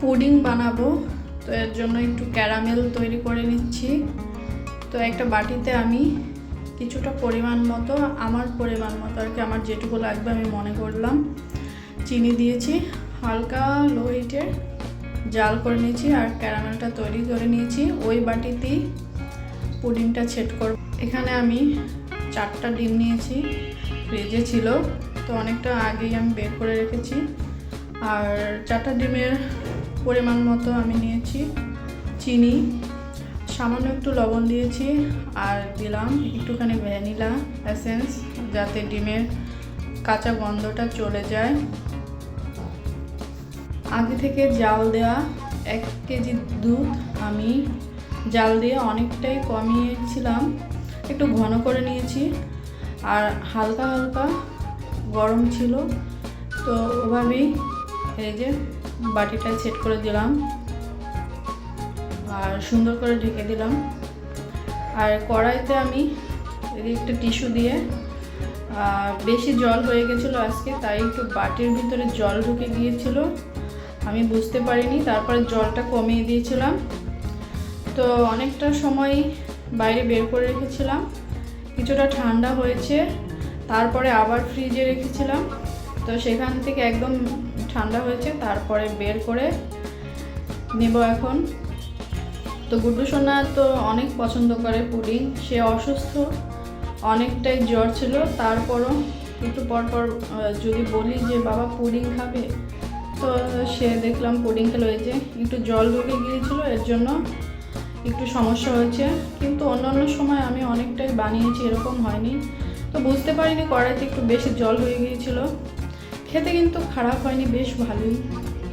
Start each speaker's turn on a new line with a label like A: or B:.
A: Pudding বানাবো। তো এর জন্য একটু ক্যারামেল তৈরি করে নিচ্ছি। তো একটা বাটিতে আমি কিছুটা পরিমাণ মতো, আমার পরিমাণ মতো আর কি, আমার যেটুকু লাগবে আমি মনে করলাম, চিনি দিয়েছি। হালকা লো হিটে জাল করে নিয়েছি আর ক্যারামেলটা তৈরি করে নিয়েছি। ওই বাটিতেই পুডিংটা ছেট করব। এখানে আমি চারটা ডিম নিয়েছি ফ্রিজে ছিল। তো অনেকটা আগেই আমি বের করে রেখেছি। আর চারটা ডিমের পরিমাণ মতো আমি নিয়েছি। চিনি, সামান্য একটু লবণ দিয়েছি আর দিলাম একটুখানি ভ্যানিলা এসেন্স যাতে ডিমের কাঁচা গন্ধটা চলে যায়। আগে থেকে জাল দেওয়া এক কেজি দুধ আমি জাল দিয়ে অনেকটাই কমিয়েছিলাম, একটু ঘন করে নিয়েছি আর হালকা হালকা গরম ছিল। তো ওভাবেই এই যে বাটিটা সেট করে দিলাম। আর সুন্দর করে ঢেকে দিলাম। আর কড়াইতে আমি একটা টিস্যু দিয়ে বেশি জল হয়ে গেছিল আজকে, তাই একটু বাটির ভিতরে জল ঢুকে গিয়েছিল। আমি বুঝতে পারিনি, তারপরে জলটা কমিয়ে দিয়েছিলাম। তো অনেকটা সময় বাইরে বের করে রেখেছিলাম। কিছুটা ঠান্ডা হয়েছে, তারপরে আবার ফ্রিজে রেখেছিলাম। তো সেখান থেকে একদম ঠান্ডা হয়েছে, তারপরে বের করে নেব এখন। তো গুড্ডু সোনা তো অনেক পছন্দ করে পুডিং সে অসুস্থ, অনেকটাই জ্বর ছিল। তারপরও একটু পর পর যদি বলি যে বাবা পুডিং খাবে, তো সে দেখলাম পুডিং খেলো। যে একটু জল ঢুকে গিয়েছিল, এর জন্য একটু সমস্যা হয়েছে। কিন্তু অন্যান্য সময় আমি অনেকটাই বানিয়েছি, এরকম হয়নি। তো বুঝতে পারিনি কড়াইতে একটু বেশি জল হয়ে গিয়েছিল। খেতে কিন্তু খারাপ হয়নি বেশ ভালোই।